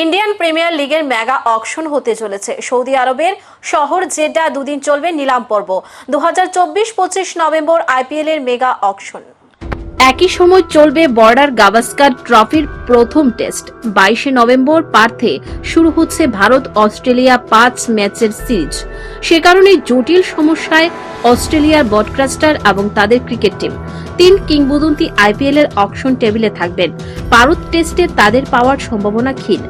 Indian Premier লিগের mega auction হতে চলেছে। সৌদি আরবের শহর জেড্ডা দুদিন চলবে নিলাম পর্ব। দু হাজার চব্বিশ পঁচিশ নভেম্বর আইপিএল এর মেগা অকশন। একই সময় চলবে বর্ডার গাভাস্কার ট্রফির প্রথম টেস্ট। বাইশে নভেম্বর পার্থে শুরু হচ্ছে ভারত অস্ট্রেলিয়া পাঁচ ম্যাচের সিরিজ। সে কারণে জটিল সমস্যায় অস্ট্রেলিয়ার বডকাস্টার এবং তাদের ক্রিকেট টিম। তিন কিংবদন্তি আইপিএল এর অকশন টেবিলে থাকবেন। ভারত টেস্টে তাদের পাওয়ার সম্ভাবনা ক্ষীণ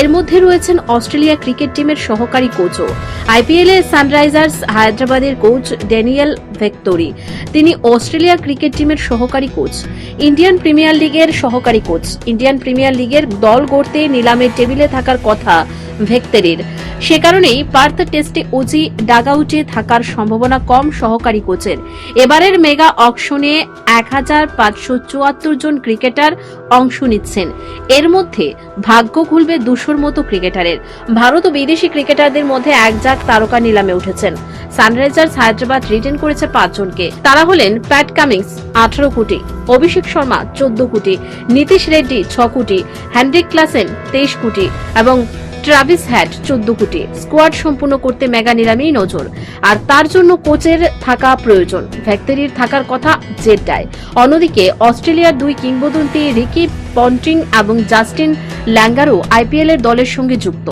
এর মধ্যে রয়েছেন অস্ট্রেলিয়া ক্রিকেট টিমের সহকারী কোচও। আইপিএল এর সানরাইজার্স হায়দ্রাবাদের কোচ ড্যানিয়েল ভেক্টোরি। তিনি অস্ট্রেলিয়া ক্রিকেট টিমের সহকারী কোচ। ইন্ডিয়ান প্রিমিয়ার লিগের সহকারী কোচ। ইন্ডিয়ান প্রিমিয়ার লিগের দল গড়তে নিলামের টেবিলে থাকার কথা ভেক্তেরির। সে কারণেই পার্থ টেস্টে ওজি ডাগাউটে থাকার সম্ভাবনা কম সহকারী কোচের। এবারের মেগা অকশনে এক হাজার পাঁচশো চুয়াত্তর জন ক্রিকেটার অংশ নিচ্ছেন। এর মধ্যে ভাগ্য খুলবে দুশোর মতো ক্রিকেটারের। ভারত ও বিদেশি ক্রিকেটারদের মধ্যে একজাক তারকা নিলামে উঠেছেন। সানরাইজার্স হায়দ্রাবাদ রিটেন করেছে পাঁচজনকে তারা হলেন প্যাট কামিংস, আঠারো কোটি, অভিষেক শর্মা, চোদ্দ কোটি, নীতিশ রেড্ডি, ছ কোটি, হ্যান্ড্রিক ক্লাসেন, তেইশ কোটি এবং ট্রাভিস হ্যাট চোদ্দ কোটি। স্কোয়াড সম্পূর্ণ করতে মেগা নিলামেই নজর। আর তার জন্য কোচের থাকা প্রয়োজন। ভ্যাক্তেরির থাকার কথা জেড্ডায়। অন্যদিকে, অস্ট্রেলিয়ার দুই কিংবদন্তি রিকি পন্টিং এবং জাস্টিন ল্যাঙ্গারও আইপিএল এর দলের সঙ্গে যুক্ত।